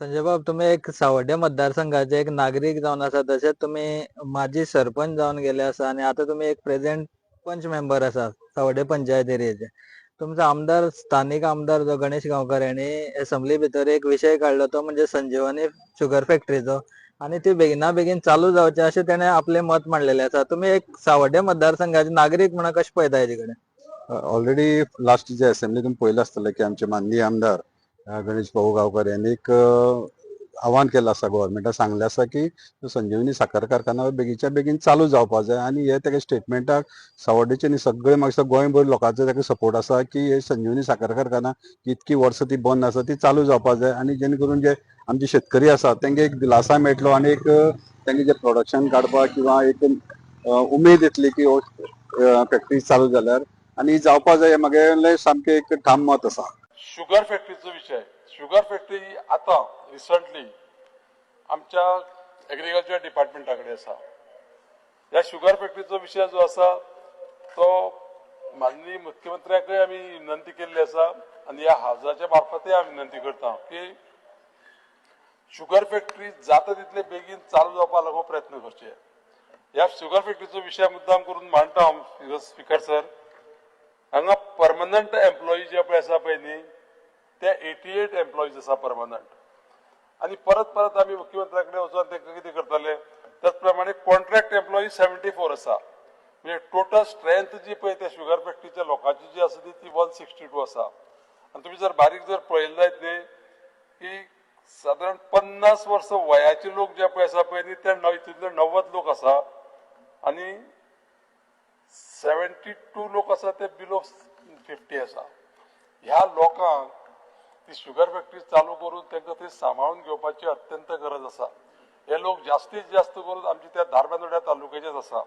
संजय बाब तुम्ही एक सावड्डे मतदारसंघाचे एक नागरिक जावन आसा तशेंच तुम्ही माजी सरपंच जावन गेले आसा आणि आता तुम्ही एक प्रेझेंट पंच मेंबर आसा सावड्डे पंचायत एरियेचे. तुमचो आमदार स्थानिक आमदार जो गणेश गांवकार यांनी असेंब्ली भितर एक विशय काडलो तो म्हणजे संजीवनी शुगर फॅक्टरीचो आणि ती बेगिना बेगीन चालू जावचे अशें तेणे आपले मत मांडलेले आसा तुम्ही एक सावड्डे मतदारसंघाचे नागरिक म्हणून कशें पळयता हेजे कडेन ऑलरेडी लास्ट जे असेंब्लीतून पळयलें आसतलें की आमचे माननीय आमदार गणेश भाऊ गावकर यांनी एक आव्हान केलं आसा गोव्हर्मेंटाक सांगलें आसा की संजीवनी साखर कारखाना बेगीच्या बेगीन चालू जावपा जाय आनी हे तेगे स्टेटमेंटाक सावड्डेचे न्ही सगळे म्हाका गोंयभर लोकांचो ताका सपोर्ट आसा की हे संजीवनी साखर कारखाना इतकी वर्सां ती बंद आसा ती चालू जावपा जाय आनी जेणे करून जे आमचे शेतकरी आसा तांकां एक दिलासा मेळटलो आनी एक अ, जे प्रोडक्शन काडपाक किंवा एक उमेद येतली की हो फॅक्टरी चालू जाल्यार आणि जावपा जाय म्हागे सामकें एक ठाम मत आसा शुगर फॅक्टरीचो विषय. शुगर फॅक्टरी आता रिसंटली आमच्या एग्रीकल्चर डिपार्टमेंटा कडेन आसा ह्या शुगर फॅक्टरीचो विशय जो आसा तो माननीय मुख्यमंत्र्यांकडे आमी विनंती केल्ली आसा आनी ह्या हावजाच्या मार्फतय आमी विनंती करता की शुगर फॅक्टरी जाता तितले बेगीन चालू जावपा लागून प्रयत्न करचे. ह्या शुगर फॅक्टरीचो विशय मुद्दाम करून मांडटा हांव स्पिकर सर. हांगा परमनंट एम्प्लॉई जे पळय आसा पळय न्ही ते एटी एट एम्प्लॉईज आसा परमनंट आणि परत परत आम्ही मुख्यमंत्र्याकडे वचून ते कितें करताले त्याच प्रमाणे कॉन्ट्रॅक्ट एम्प्लॉई सेव्हन्टी फोर आसा म्हणजे टोटल स्ट्रेंथ जी पळय त्या शुगर फॅक्टरीच्या लोकांची जी आसा ती ती वन सिक्स्टी टू आसा आणि तुम्ही जर बारीक जर पळयलें जायत न्ही की साधारण पन्नास वर्स वयाचे लोक जे पळय आसा पळय न्ही ते हितूंतले तितले णव्वद लोक आसा आणि सेव्हन्टी टू लोक आसा ते बिलो फॅक्टरी आसा ह्या लोकांक ती शुगर फॅक्टरी चालू करून तांकां ती सांबाळून घेवपाची अत्यंत गरज आसा हे लोक जास्तीत जास्त करून आमचे त्या धारबांदोड्या तालुक्याचेच आसा